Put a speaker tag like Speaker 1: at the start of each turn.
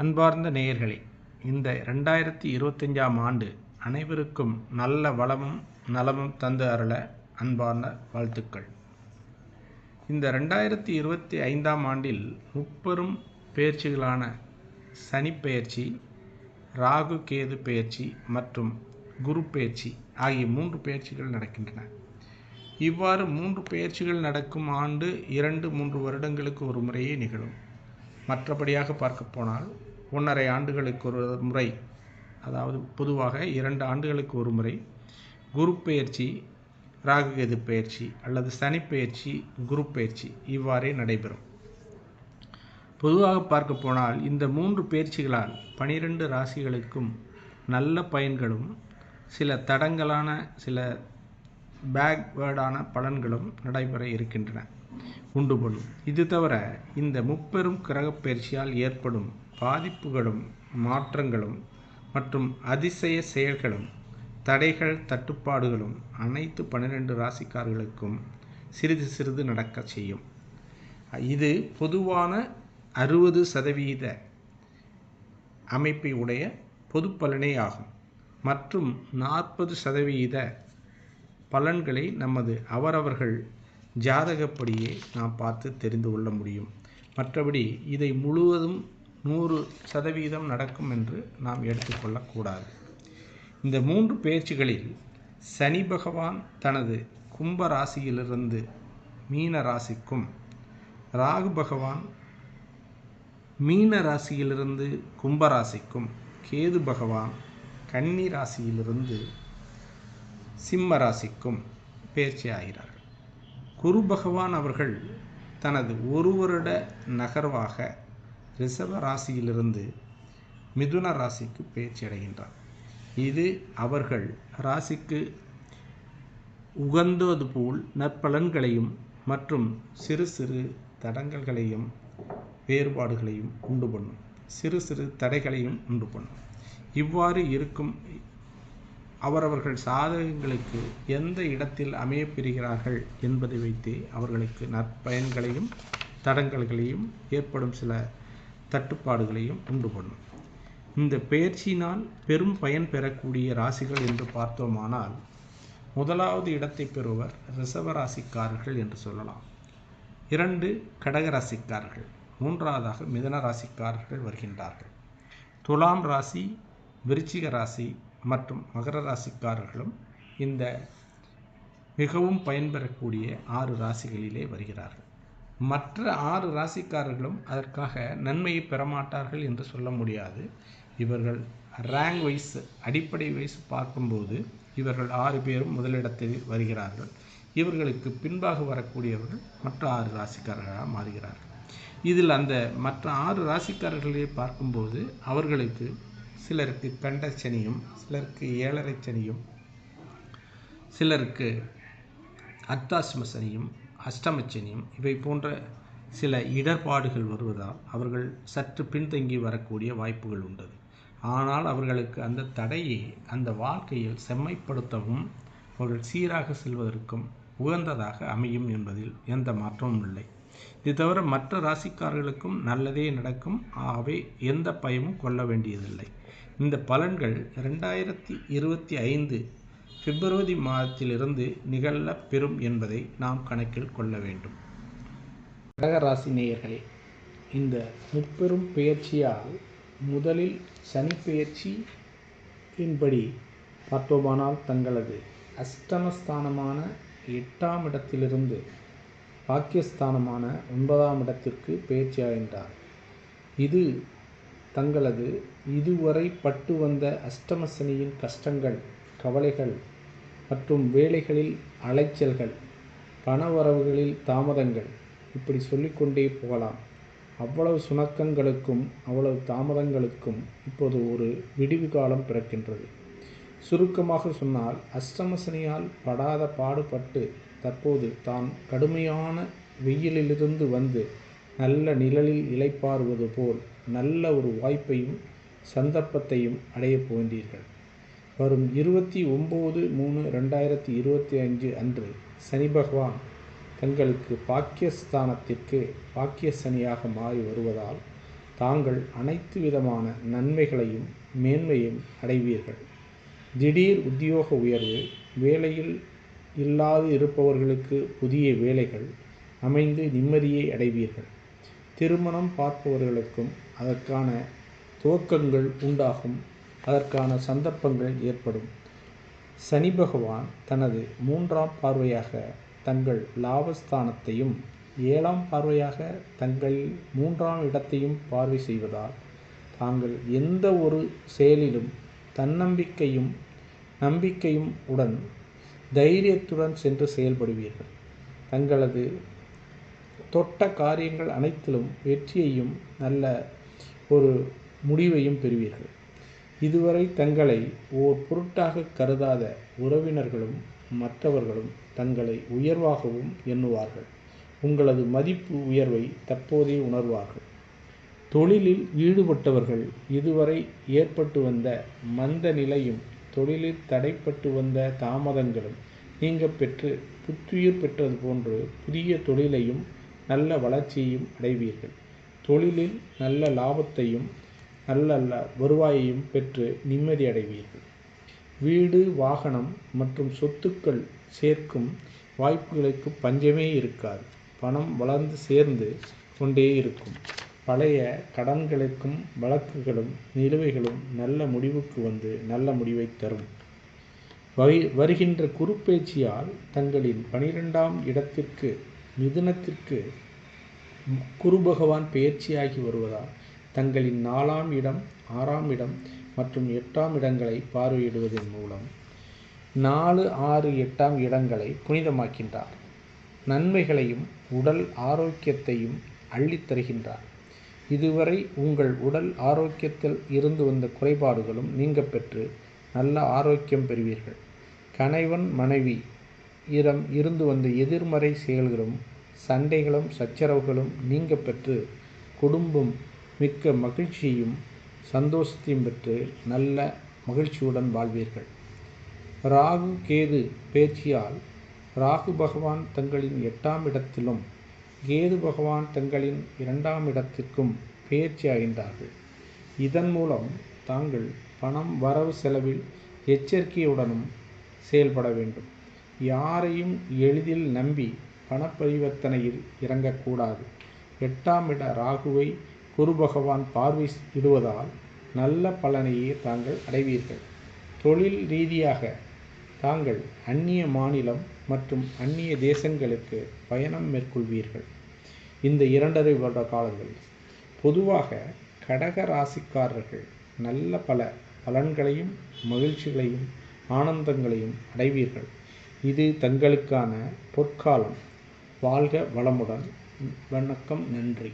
Speaker 1: அன்பார்ந்த நேயர்களே இந்த ரெண்டாயிரத்தி இருபத்தஞ்சாம் ஆண்டு அனைவருக்கும் நல்ல வளமும் நலமும் தந்து அருள அன்பார்ந்த வாழ்த்துக்கள். இந்த ரெண்டாயிரத்தி இருபத்தி ஐந்தாம் ஆண்டில் முப்பெரும் பெயர்ச்சிகளான சனிப்பெயர்ச்சி ராகு கேது பெயர்ச்சி மற்றும் குரு பெயர்ச்சி ஆகிய மூன்று பெயர்ச்சிகள் நடக்கின்றன. இவ்வாறு மூன்று பெயர்ச்சிகள் நடக்கும் ஆண்டு இரண்டு மூன்று வருடங்களுக்கு ஒரு முறையே நிகழும். மற்றபடியாக பார்க்க போனால் ஒன்றரை ஆண்டுகளுக்கு ஒரு முறை அதாவது பொதுவாக இரண்டு ஆண்டுகளுக்கு ஒரு முறை குரு பயிற்சி ராகுகேது பயிற்சி அல்லது சனி பயிற்சி குரு பயிற்சி இவ்வாறே நடைபெறும். பொதுவாக பார்க்க போனால் இந்த மூன்று பயிற்சிகளால் பனிரெண்டு ராசிகளுக்கும் நல்ல பயன்களும் சில தடங்களான சில பேக்வேர்டான பலன்களும் நடைபெற இருக்கின்றன. உண்டு பண்ணும் இது தவிர இந்த முப்பெரும் கிரகப்பயிற்சியால் ஏற்படும் பாதிப்புகளும் மாற்றங்களும் மற்றும் அதிசய செயல்களும் தடைகள் தட்டுப்பாடுகளும் அனைத்து பன்னிரெண்டு ராசிக்காரர்களுக்கும் சிறிது சிறிது நடக்க செய்யும். இது பொதுவான அறுபது சதவீத அமைப்பை உடைய பொது பலனே ஆகும். மற்றும் நாற்பது சதவீத பலன்களை நமது அவரவர்கள் ஜாதகப்படியே நாம் பார்த்து தெரிந்து கொள்ள முடியும். மற்றபடி இதை முழுவதும் நூறு சதவீதம் நடக்கும் என்று நாம் எடுத்துக்கொள்ளக்கூடாது இந்த மூன்று பேச்சுகளில் சனி பகவான் தனது கும்ப ராசியிலிருந்து மீன ராசிக்கும் ராகு பகவான் மீன ராசியிலிருந்து கும்ப ராசிக்கும் கேது பகவான் கன்னி ராசியிலிருந்து சிம்ம ராசிக்கும் பேச்சு ஆகிறார் குரு பகவான் அவர்கள் தனது ஒரு வருட நகர்வாக ரிஷப ராசியிலிருந்து மிதுன ராசிக்கு பயிற்சி அடைகின்றார். இது அவர்கள் ராசிக்கு உகந்தது போல் நற்பலன்களையும் மற்றும் சிறு சிறு தடங்கல்களையும் வேறுபாடுகளையும் உண்டு பண்ணும். சிறு சிறு தடைகளையும் உண்டு பண்ணும். இவ்வாறு இருக்கும் அவரவர்கள் சாதகங்களுக்கு எந்த இடத்தில் அமையப்பெறுகிறார்கள் என்பதை வைத்தே அவர்களுக்கு நற்பயன்களையும் தடங்கல்களையும் ஏற்படும் சில தட்டுப்பாடுகளையும் உண்டு பண்ணும். இந்த பெயர்ச்சியினால் பெரும் பயன் பெறக்கூடிய ராசிகள் என்று பார்த்தோமானால் முதலாவது இடத்தை பெறுவர் ரிசவராசிக்காரர்கள் என்று சொல்லலாம். இரண்டு கடக ராசிக்காரர்கள். மூன்றாவதாக மிதன ராசிக்காரர்கள் வருகின்றார்கள். துலாம் ராசி விருச்சிக ராசி மற்றும் மகர ராசிக்காரர்களும் இந்த மிகவும் பயன்பெறக்கூடிய ஆறு ராசிகளிலே வருகிறார்கள். மற்ற ஆறு ராசிக்காரர்களும் அதற்காக நன்மையை பெறமாட்டார்கள் என்று சொல்ல முடியாது. இவர்கள் ரேங்க் வைஸ் அடிப்படை வைஸ் பார்க்கும்போது இவர்கள் ஆறு பேரும் முதலிடத்தில் வருகிறார்கள். இவர்களுக்கு பின்பாக வரக்கூடியவர்கள் மற்ற ஆறு ராசிக்காரர்களாக மாறுகிறார்கள். இதில் அந்த மற்ற ஆறு ராசிக்காரர்களே பார்க்கும்போது அவர்களுக்கு சிலருக்கு கண்ட சனியும் சிலருக்கு ஏழரை சனியும் சிலருக்கு அர்த்தாசிம சனியும் அஷ்டமச்சனியும் இவை போன்ற சில இடர்பாடுகள் வருவதால் அவர்கள் சற்று பின்தங்கி வரக்கூடிய வாய்ப்புகள் உண்டு. ஆனால் அவர்களுக்கு அந்த தடையை அந்த வாழ்க்கையில் செம்மைப்படுத்தவும் அவர்கள் சீராக செல்வதற்கும் உகந்ததாக அமையும் என்பதில் எந்த மாற்றமும் இல்லை. இது தவிர மற்ற ராசிக்காரர்களுக்கும் நல்லதே நடக்கும். ஆகவே எந்த பயமும் கொள்ள வேண்டியதில்லை. இந்த பலன்கள் ரெண்டாயிரத்தி இருபத்தி ஐந்து பிப்ரவரி மாதத்திலிருந்து நிகழ பெறும் என்பதை நாம் கணக்கில் கொள்ள வேண்டும். கடகராசி நேயர்களே இந்த முப்பெரும் பெயர்ச்சியால் முதலில் சனி பெயர்ச்சியின்படி பார்த்தோமானால் தங்களது அஷ்டமஸ்தானமான எட்டாம் இடத்திலிருந்து பாக்கியஸ்தானமான ஒன்பதாம் இடத்திற்கு பேச்சு அடைந்தார் இது தங்களது இதுவரை பட்டு வந்த அஷ்டமசனியின் கஷ்டங்கள் கவலைகள் மற்றும் வேலைகளில் அலைச்சல்கள் பணவரவுகளில் தாமதங்கள் இப்படி சொல்லிக்கொண்டே போகலாம். அவ்வளவு சுணக்கங்களுக்கும் அவ்வளவு தாமதங்களுக்கும் இப்போது ஒரு விடிவு காலம் பிறக்கின்றது. சுருக்கமாக சொன்னால் அஷ்டமசனியால் படாத பாடுபட்டு தற்போது தான் கடுமையான வெயிலிலிருந்து வந்து நல்ல நிழலில் இலைப்பாறுவது போல் நல்ல ஒரு வாய்ப்பையும் சந்தர்ப்பத்தையும் அடையப் போகின்றீர்கள். வரும் இருபத்தி ஒம்பது மூணு ரெண்டாயிரத்தி இருபத்தி அஞ்சு அன்று சனி பகவான் தங்களுக்கு பாக்கியஸ்தானத்திற்கு பாக்கிய சனியாக மாறி வருவதால் தாங்கள் அனைத்து விதமான நன்மைகளையும் மேன்மையும் அடைவீர்கள். திடீர் உத்தியோக உயர்வு வேலையில் இல்லாது இருப்பவர்களுக்கு புதிய வேலைகள் அமைந்து நிம்மதியை அடைவீர்கள். திருமணம் பார்ப்பவர்களுக்கும் அதற்கான துவக்கங்கள் உண்டாகும். அதற்கான சந்தர்ப்பங்கள் ஏற்படும். சனி பகவான் தனது மூன்றாம் பார்வையாக தங்கள் லாபஸ்தானத்தையும் ஏழாம் பார்வையாக தங்கள் மூன்றாம் இடத்தையும் பார்வை செய்வதால் தாங்கள் எந்த ஒரு செயலிலும் தன்னம்பிக்கையும் நம்பிக்கையும் உடன் தைரியத்துடன் சென்று செயல்படுவீர்கள். தங்களது தொட்ட காரியங்கள் அனைத்திலும் வெற்றியையும் நல்ல ஒரு முடிவையும் பெறுவீர்கள். இதுவரை தங்களை ஓர் பொருட்டாக கருதாத உறவினர்களும் மற்றவர்களும் தங்களை உயர்வாகவும் எண்ணுவார்கள். உங்களது மதிப்பு உயர்வை தற்போதே உணர்வார்கள். தொழிலில் ஈடுபட்டவர்கள் இதுவரை ஏற்பட்டு வந்த மந்த நிலையும் தொழிலில் தடைப்பட்டு வந்த தாமதங்களும் நீங்க பெற்று புத்துயிர் பெற்றது போன்று புதிய தொழிலையும் நல்ல வளர்ச்சியையும் அடைவீர்கள். தொழிலில் நல்ல லாபத்தையும் நல்ல வருவாயையும் பெற்று நிம்மதி அடைவீர்கள். வீடு வாகனம் மற்றும் சொத்துக்கள் சேர்க்கும் வாய்ப்புகளுக்கு பஞ்சமே இருக்காது. பணம் வளர்ந்து சேர்ந்து கொண்டே இருக்கும். பழைய கடன்களுக்கும் வழக்குகளும் நிலுவைகளும் நல்ல முடிவுக்கு வந்து நல்ல முடிவை தரும். வருகின்ற குறுப்பேச்சியால் தங்களின் பனிரெண்டாம் இடத்திற்கு மிதுனத்திற்கு குரு பகவான் பெயர்ச்சியாகி வருவதால் தங்களின் நாலாம் இடம் ஆறாம் இடம் மற்றும் எட்டாம் இடங்களை பார்வையிடுவதன் மூலம் நாலு ஆறு எட்டாம் இடங்களை புனிதமாக்கின்றார். நன்மைகளையும் உடல் ஆரோக்கியத்தையும் அள்ளித் தருகின்றார் இதுவரை உங்கள் உடல் ஆரோக்கியத்தில் இருந்து வந்த குறைபாடுகளும் நீங்க பெற்று நல்ல ஆரோக்கியம் பெறுவீர்கள். கணவன் மனைவி இடம் இருந்து வந்த எதிர்மறை செயல்களும் சண்டைகளும் சச்சரவுகளும் நீங்க பெற்று குடும்பம் மிக்க மகிழ்ச்சியையும் சந்தோஷத்தையும் பெற்று நல்ல மகிழ்ச்சியுடன் வாழ்வீர்கள். ராகு கேது பேச்சியால் ராகு பகவான் தங்களின் எட்டாம் இடத்திலும் கேது பகவான் தங்களின் இரண்டாம் இடத்திற்கும் அடைந்தார்கள். இதன் மூலம் தாங்கள் பணம் வரவு செலவில் எச்சரிக்கையுடனும் செயல்பட வேண்டும். யாரையும் எளிதில் நம்பி பணப்பரிவர்த்தனையில் இறங்கக்கூடாது. எட்டாம் இட ராகுவை குரு பகவான் பார்வை இடுவதால் நல்ல பலனையே தாங்கள் அடைவீர்கள். தொழில் ரீதியாக தாங்கள் அந்நிய மாநிலம் மற்றும் அந்நிய தேசங்களுக்கு பயணம் மேற்கொள்வீர்கள். இந்த இரண்டரை வருட காலங்கள் பொதுவாக கடக ராசிக்காரர்கள் நல்ல பல பலன்களையும் மகிழ்ச்சிகளையும் ஆனந்தங்களையும் அடைவீர்கள். இது தங்களுக்கான பொற்காலம். வாழ்க வளமுடன். வணக்கம் நன்றி.